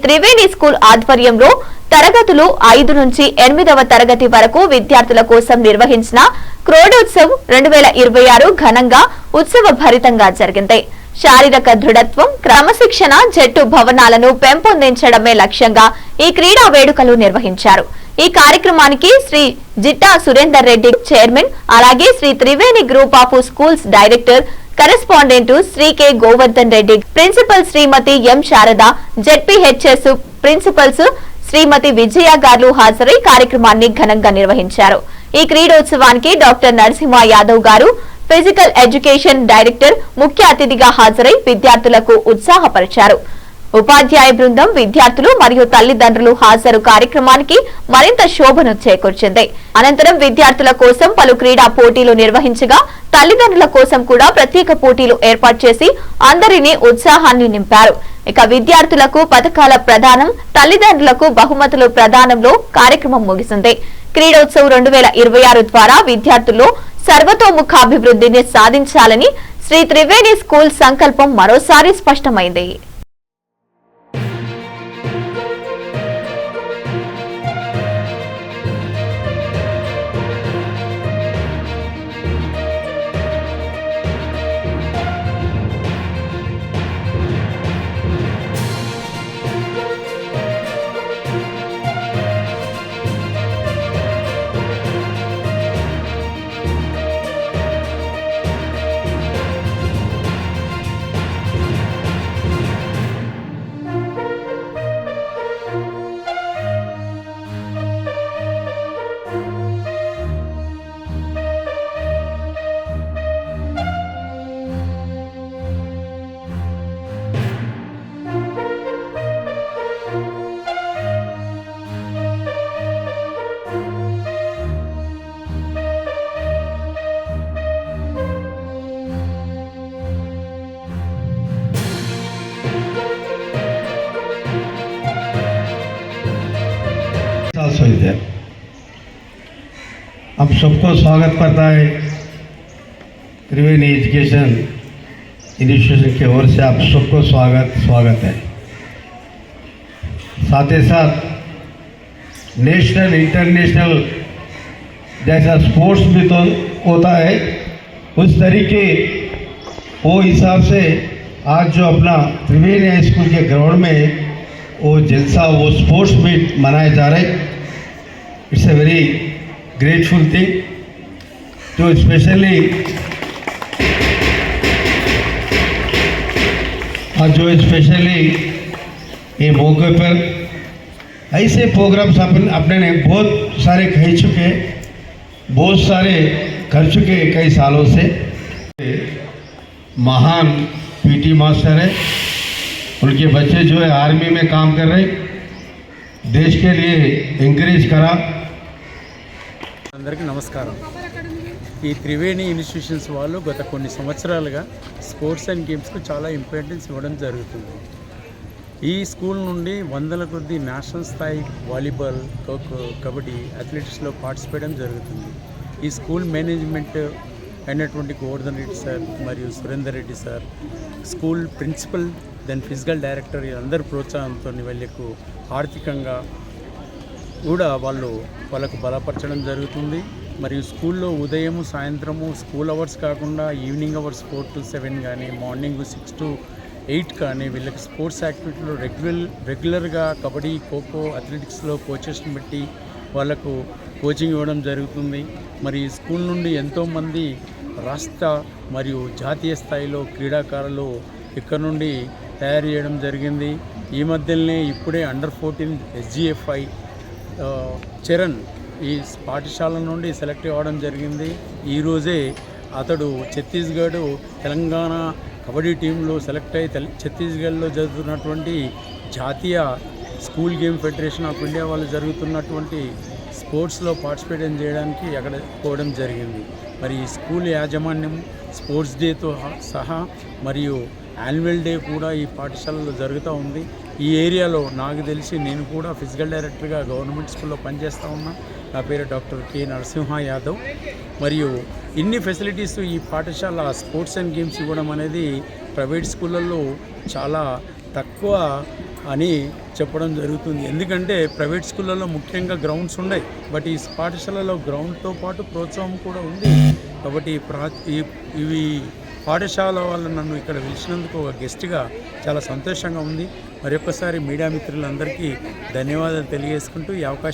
Triveni school ఆధ్వర్యంలో తరగతులు ఐదు నుంచి ఎనిమిదవ తరగతి వరకు విద్యార్థుల కోసం నిర్వహించిన క్రోడోత్సవ్ రెండు వేల ఇరవై ఆరు ఘనంగా ఉత్సవ భరితంగా జరిగింది. శారీరక దృఢత్వం క్రమశిక్షణ జట్టు భవనాలను పెంపొందించడమే లక్ష్యంగా ఈ క్రీడా వేడుకలు నిర్వహించారు. ఈ కార్యక్రమానికి శ్రీ జిట్టా సురేందర్ రెడ్డి చైర్మన్ అలాగే Shri Triveni group of schools director correspondent Shri K Govardhan Reddy principal Shrimati M Sharada ZPHS principals Shrimati Vijaya garu హాజరై కార్యక్రమాన్ని ఘనంగా నిర్వహించారు. ఈ క్రీడోత్సవానికి డాక్టర్ నరసింహ యాదవ్ గారు ఫిజికల్ ఎడ్యుకేషన్ డైరెక్టర్ ముఖ్య అతిథిగా హాజరై విద్యార్థులకు ఉత్సాహపరిచారు. ఉపాధ్యాయ బృందం విద్యార్థులు మరియు తల్లిదండ్రులు హాజరు కార్యక్రమానికి మరింత శోభను చేకూర్చింది. అనంతరం విద్యార్థుల కోసం పలు క్రీడా పోటీలు నిర్వహించగా తల్లిదండ్రుల కోసం కూడా ప్రత్యేక పోటీలు ఏర్పాటు చేసి అందరినీ ఉత్సాహాన్ని నింపారు. ఇక విద్యార్థులకు పథకాల ప్రదానం తల్లిదండ్రులకు బహుమతులు ప్రదానంలో కార్యక్రమం ముగిసింది. క్రీడోత్సవ్ రెండు వేల ఇరవై ఆరు ద్వారా విద్యార్థుల్లో సర్వతోముఖాభివృద్ధిని సాధించాలని శ్రీ త్రివేణి స్కూల్ సంకల్పం మరోసారి స్పష్టమైంది. हम सबको स्वागत करता है त्रिवेणी एजुकेशन इंस्टीट्यूशन की ओर से आप सबको स्वागत स्वागत है। साथ ही साथ नेशनल, इंटरनेशनल जैसा स्पोर्ट्स भी तो होता है, उस तरीके वो हिसाब से आज जो अपना त्रिवेणी हाई स्कूल के ग्राउंड में वो जलसा, वो स्पोर्ट्स मीट मनाए जा रहे it's a very grateful thing तो स्पेशली और जो स्पेशली ये मौके पर ऐसे प्रोग्राम्स अपन अपने ने बहुत सारे कह चुके बहुत सारे कर चुके कई सालों से। महान पीटी मास्टर है, उनके बच्चे जो है आर्मी में काम कर रहे देश के लिए इंकरेज करा। అందరికీ నమస్కారం. ఈ త్రివేణి ఇన్స్టిట్యూషన్స్ వాళ్ళు గత కొన్ని సంవత్సరాలుగా స్పోర్ట్స్ అండ్ గేమ్స్కు చాలా ఇంపార్టెన్స్ ఇవ్వడం జరుగుతుంది. ఈ స్కూల్ నుండి వందల కొద్ది నేషనల్ స్థాయి వాలీబాల్ ఖోఖో కబడ్డీ అథ్లెటిక్స్లో పార్టిసిపేట్ జరుగుతుంది. ఈ స్కూల్ మేనేజ్మెంట్ అయినటువంటి గోవర్ధన్ రెడ్డి సార్ మరియు Surender Reddy sir school principal then physical director అందరి ప్రోత్సాహంతో వీళ్ళకు ఆర్థికంగా కూడా వాళ్ళు వాళ్ళకు బలపరచడం జరుగుతుంది. మరియు స్కూల్లో ఉదయం సాయంత్రము స్కూల్ అవర్స్ కాకుండా evening hours four to seven కానీ మార్నింగ్ సిక్స్ టు ఎయిట్ కానీ వీళ్ళకి స్పోర్ట్స్ యాక్టివిటీలో రెగ్యులర్ రెగ్యులర్గా కబడ్డీ ఖోఖో అథ్లెటిక్స్లో కోచెస్ని పెట్టి వాళ్ళకు కోచింగ్ ఇవ్వడం జరుగుతుంది. మరి స్కూల్ నుండి ఎంతోమంది రాష్ట్ర మరియు జాతీయ స్థాయిలో క్రీడాకారులు ఇక్కడ నుండి తయారు చేయడం జరిగింది. ఈ మధ్యనే ఇప్పుడే అండర్ ఫోర్టీన్ ఎస్జిఎఫ్ఐ చరణ్ ఈ పాఠశాల నుండి సెలెక్ట్ అవ్వడం జరిగింది. ఈరోజే అతడు ఛత్తీస్గఢ్ తెలంగాణ కబడ్డీ టీంలో సెలెక్ట్ అయి ఛత్తీస్గఢ్లో జరుగుతున్నటువంటి జాతీయ school game federation of India వాళ్ళు జరుగుతున్నటువంటి స్పోర్ట్స్లో పార్టిసిపేట్ చేయడానికి అక్కడ పోవడం జరిగింది. మరి ఈ స్కూల్ యాజమాన్యం స్పోర్ట్స్ డేతో సహా మరియు యాన్యువల్ డే కూడా ఈ పాఠశాలలో జరుగుతూ ఉంది. ఈ ఏరియాలో నాకు తెలిసి నేను కూడా ఫిజికల్ డైరెక్టర్గా గవర్నమెంట్ స్కూల్లో పనిచేస్తూ ఉన్నా. నా పేరు డాక్టర్ కె నరసింహ యాదవ్. మరియు ఇన్ని ఫెసిలిటీస్ ఈ పాఠశాల స్పోర్ట్స్ అండ్ గేమ్స్ ఇవ్వడం అనేది ప్రైవేట్ స్కూళ్ళల్లో చాలా తక్కువ అని చెప్పడం జరుగుతుంది. ఎందుకంటే ప్రైవేట్ స్కూళ్ళలో ముఖ్యంగా గ్రౌండ్స్ ఉన్నాయి. బట్ ఈ పాఠశాలలో గ్రౌండ్తో పాటు ప్రోత్సాహం కూడా ఉంది. కాబట్టి ప్రా ఇవి పాఠశాల వాళ్ళు నన్ను ఇక్కడ పిలిచినందుకు ఒక గెస్ట్గా చాలా సంతోషంగా ఉంది. మరొకసారి మీడియా మిత్రులందరికీ ధన్యవాదాలు తెలియజేసుకుంటూ ఈ అవకాశం